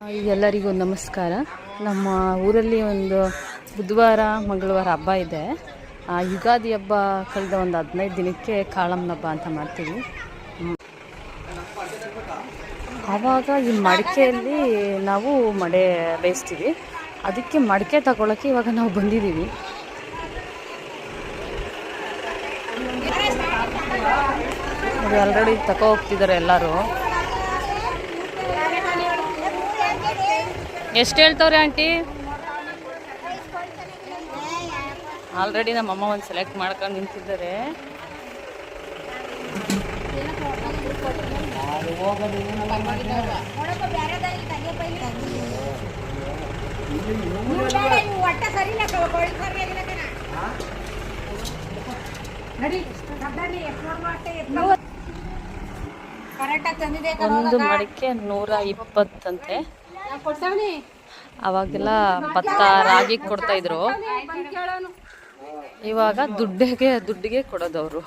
ಎಲ್ಲರಿಗೂ ನಮಸ್ಕಾರ. ನಮ್ಮ ಊರಲ್ಲಿ ಒಂದು ಬುಧವಾರ, ಮಂಗಳವಾರ ಹಬ್ಬ ಇದೆ. ಯುಗಾದಿ ಹಬ್ಬ ಕಳೆದ ಒಂದು ಹದಿನೈದು ದಿನಕ್ಕೆ ಕಾಳಮ್ಮನ ಹಬ್ಬ ಅಂತ ಮಾಡ್ತೀವಿ. ಆವಾಗ ಈ ಮಡಿಕೆಯಲ್ಲಿ ನಾವು ಮಡೆ ಬೇಯಿಸ್ತೀವಿ. ಅದಕ್ಕೆ ಮಡಿಕೆ ತಗೊಳಕ್ಕೆ ಇವಾಗ ನಾವು ಬಂದಿದ್ದೀವಿ. ಆಲ್ರೆಡಿ ತಗೋ ಹೋಗ್ತಿದ್ದಾರೆ ಎಲ್ಲರೂ. ಎಷ್ಟು ಹೇಳ್ತವ್ರೆ ಆಂಟಿ? ಆಲ್ರೆಡಿ ನಮ್ಮ ಅಮ್ಮ ಒಂದು ಸೆಲೆಕ್ಟ್ ಮಾಡ್ಕೊಂಡು ನಿಂತಿದ್ದಾರೆ. ಒಂದು ಮಡಿಕೆ ನೂರ ಇಪ್ಪತ್ತಂತೆ. ಅವಾಗೆಲ್ಲ ಭತ್ತ ರಾಗಿ ಕೊಡ್ತಾ ಇದ್ರು. ಇವಾಗ ದುಡ್ಡಿಗೆ ದುಡ್ಡಿಗೆ ಕೊಡೋದು ಅವರು.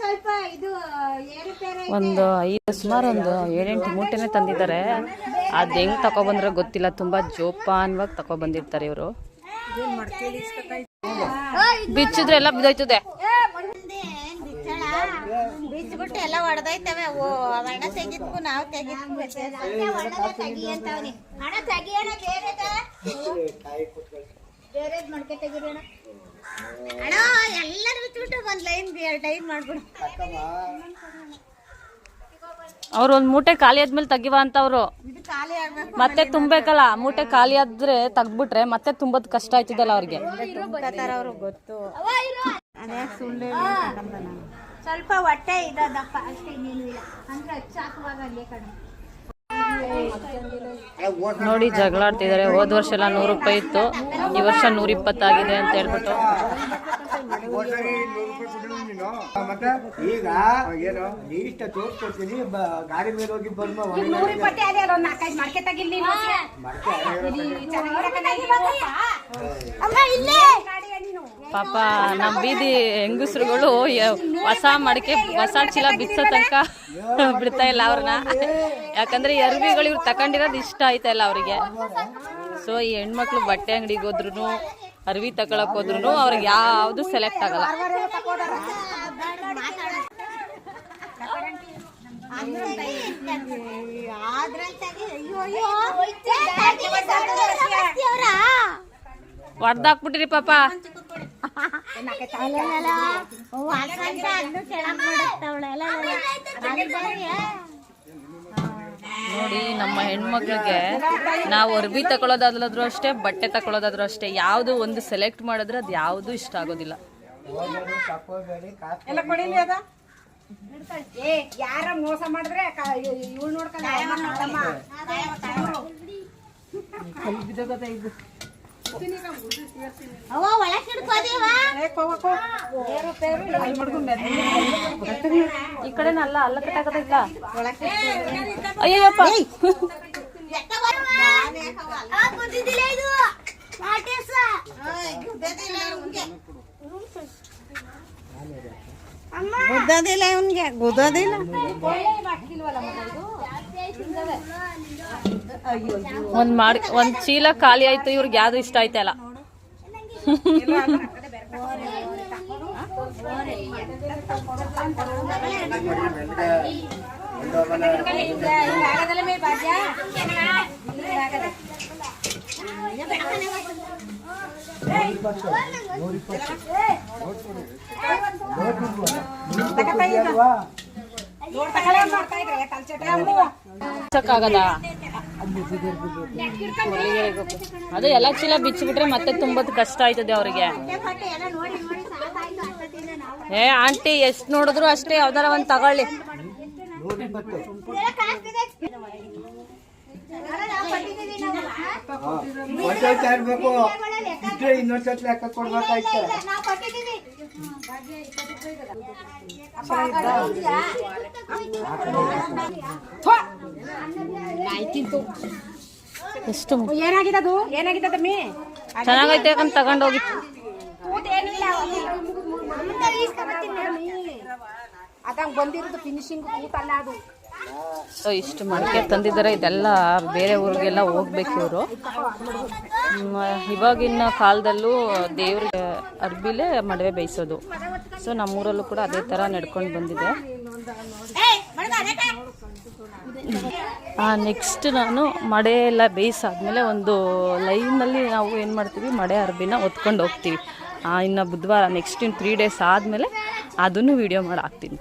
ಸ್ವಲ್ಪ ಇದು ಏರುಪೇರು ಒಂದು ಐದು ಸುಮಾರು ಒಂದು ಏಳೆಂಟು ಮೂಟೆನೇ ತಂದಿದ್ದಾರೆ. ಅದು ಹೆಂಗ್ ತಗೊಬಂದ್ರೆ ಗೊತ್ತಿಲ್ಲ. ತುಂಬಾ ಜೋಪಾನವಾಗಿ ತಗೊಬಂದಿರ್ತಾರೆ ಇವರು. ಬಿಚ್ಚಿದ್ರೆ ಎಲ್ಲ ಬಿದ್ದೋಯ್ತದೆ. ಬಿಚ್ಚಿಬಿಟ್ಟು ಎಲ್ಲ ಹೊಡೆದೈತವೆ ಓ ಅಣ್ಣ ತೆಗಿದ್ಕು ನಾವು ತೆಗಿದ್ಕು ತೆಗಿ ಅಂತವ್ನಿ ಅಣ್ಣ ತೆಗಿಯೋಣ ಬೇರೆದ? ಬೇರೆದ್ ಮಡ್ಕೆ ತೆಗಿರೋಣ ಅಣ್ಣ. ಎಲ್ಲರೂ ಬಿಟ್ಬಿಟ್ಟು ಒಂದ್ ಲೈನ್ ಟೈಮ್ ಮಾಡ್ಬಿಡು. ಅವ್ರು ಒಂದ್ ಮೂಟೆ ಖಾಲಿ ಆದ್ಮೇಲೆ ತೆಗಿವ ಅಂತ ಅವ್ರು ಇದು ಖಾಲಿ ಆಗ್ಬೇಕು ಮತ್ತೆ ತುಂಬಬೇಕಲ್ಲ ಮೂಟೆ ಖಾಲಿ ಆದ್ರೆ ತೆಗ್ದ್ಬಿಟ್ರೆ ಮತ್ತೆ ತುಂಬದ್ ಕಷ್ಟ ಆಯ್ತದಲ್ಲ ಅವ್ರಿಗೆ. ಅವರು ಗೊತ್ತು ಅದೇ ಸುಳ್ಳು ಸ್ವಲ್ಪ ಹೊಟ್ಟೆ ಇದದಪ್ಪ ಅಷ್ಟೇ ಅಂದ್ರೆ ಹಚ್ಚಾಕುವಾಗ ಅಲ್ಲೇ ಕಣೆ. ನೋಡಿ ಜಗಳ ಆಡ್ತಿದ್ದಾರೆ ಹೋದ ವರ್ಷ ಎಲ್ಲ ನೂರು ರೂಪಾಯಿ ಇತ್ತು. ಈ ವರ್ಷ ನೂರ ಇಪ್ಪತ್ತಾಗಿದೆ ಅಂತ ಹೇಳ್ಬಿಟ್ಟು. ಮತ್ತೆ ಈಗ ಏನು ನೀಷ್ಟ ತೋರ್ಸ್ಕೊಡ್ತೀನಿ. ಗಾಡಿ ಮೇಲೆ ಹೋಗಿ ಬಂದು ಮಡಕೆ ತೆಗಿಲ್ ನೀನು ಅಮ್ಮ ಇಲ್ಲೇ ಪಾಪ ನಮ್ಮ ಬೀದಿ ಹೆಂಗಸರುಗಳು ಹೊಸ ಮಡಿಕೆ ಹೊಸ ಚೀಲ ಬಿಚ್ಚೋ ತನಕ ಬಿಡ್ತಾ ಇಲ್ಲ ಅವ್ರನ್ನ. ಯಾಕಂದ್ರೆ ಅರ್ವಿಗಳು ಇವ್ರು ತಕೊಂಡಿರೋದು ಇಷ್ಟ ಆಯ್ತಾ ಇಲ್ಲ ಅವ್ರಿಗೆ. ಸೊ ಈ ಹೆಣ್ಮಕ್ಳು ಬಟ್ಟೆ ಅಂಗಡಿಗೆ ಹೋದ್ರು ಅರ್ವಿ ತಗೊಳಕ್ ಹೋದ್ರು ಅವ್ರಿಗೆ ಯಾವುದು ಸೆಲೆಕ್ಟ್ ಆಗಲ್ಲ. ಹೊಡ್ದಾಕ್ಬಿಟ್ರಿ ಪಾಪ. ನೋಡಿ ನಮ್ಮ ಹೆಣ್ಮಕ್ಳಿಗೆ ನಾವು ಅರ್ಬಿ ತಗೊಳ್ಳೋದಾದ್ರೂ ಅಷ್ಟೇ ಬಟ್ಟೆ ತಗೊಳ್ಳೋದಾದ್ರೂ ಅಷ್ಟೇ ಯಾವುದು ಒಂದು ಸೆಲೆಕ್ಟ್ ಮಾಡಿದ್ರೆ ಅದು ಯಾವುದು ಇಷ್ಟ ಆಗೋದಿಲ್ಲ. ಯಾರ ಮೋಸ ಮಾಡಿದ್ರೆ ಇವ್ ನೋಡ್ಕೊಂಡ ಈ ಕಡೆ ಅಲ್ಲ ಕಟ್ಟಾಕದಿಲ್ಲ ಅಯ್ಯಪ್ಪ ಗುದ್ದದಿಲ್ಲ ಇವನ್ಗೆ ಗುದ್ದದಿಲ್ಲ. ಒಂದ್ ಮಾಡಿ ಒಂದ್ ಚೀಲ ಖಾಲಿ ಆಯ್ತು ಇವ್ರಿಗೆ ಯಾವ್ದು ಇಷ್ಟ ಆಯ್ತಾ ಇಲ್ಲ ಆಗದ ಅದೇ ಎಲ್ಲ ಚೀಲ ಬಿಚ್ಚಿಬಿಟ್ರೆ ಮತ್ತೆ ತುಂಬೋದು ಕಷ್ಟ ಆಯ್ತದೆ ಅವ್ರಿಗೆ. ಏ, ಆಂಟಿ, ಎಷ್ಟ್ ನೋಡಿದ್ರು ಅಷ್ಟೇ, ಯಾವ್ದಾರ ಒಂದ್ ತಗೊಳ್ಳಿ. ಇನ್ನೊಂದ್ಸತಿ ಲೆಕ್ಕ ಎಷ್ಟು ಏನಾಗಿದೆ ಅದು? ಏನಾಗಿದೆ ತಮ್ಮಿ? ಚೆನ್ನಾಗೈತೆ ಯಾಕಂತ ತಗೊಂಡೋಗಿ ಅದಂಗ್ ಬಂದಿರೋದು ಫಿನಿಶಿಂಗ್ ಕೂತಲ್ಲ ಅದು. ಸೊ ಇಷ್ಟು ಮಡಿಕೆ ತಂದಿದ್ದಾರೆ. ಇದೆಲ್ಲ ಬೇರೆ ಊರಿಗೆಲ್ಲ ಹೋಗ್ಬೇಕು ಇವರು. ಇವಾಗಿನ ಕಾಲದಲ್ಲೂ ದೇವ್ರಿಗೆ ಅರ್ಬಿಲೇ ಮಡವೆ ಬೇಯಿಸೋದು. ಸೊ ನಮ್ಮೂರಲ್ಲೂ ಕೂಡ ಅದೇ ಥರ ನಡ್ಕೊಂಡು ಬಂದಿದೆ. ನೆಕ್ಸ್ಟ್ ನಾನು ಮಡೆ ಎಲ್ಲ ಬೇಯಿಸಾದ್ಮೇಲೆ ಒಂದು ಲೈನಲ್ಲಿ ನಾವು ಏನು ಮಾಡ್ತೀವಿ, ಮಡೆ ಅರ್ಬಿನ ಒತ್ಕೊಂಡು ಹೋಗ್ತೀವಿ. ಇನ್ನು ಬುಧವಾರ ನೆಕ್ಸ್ಟ್ ಇನ್ನು ತ್ರೀ ಡೇಸ್ ಆದಮೇಲೆ ಅದನ್ನು ವೀಡಿಯೋ ಮಾಡಿ ಹಾಕ್ತೀನಿ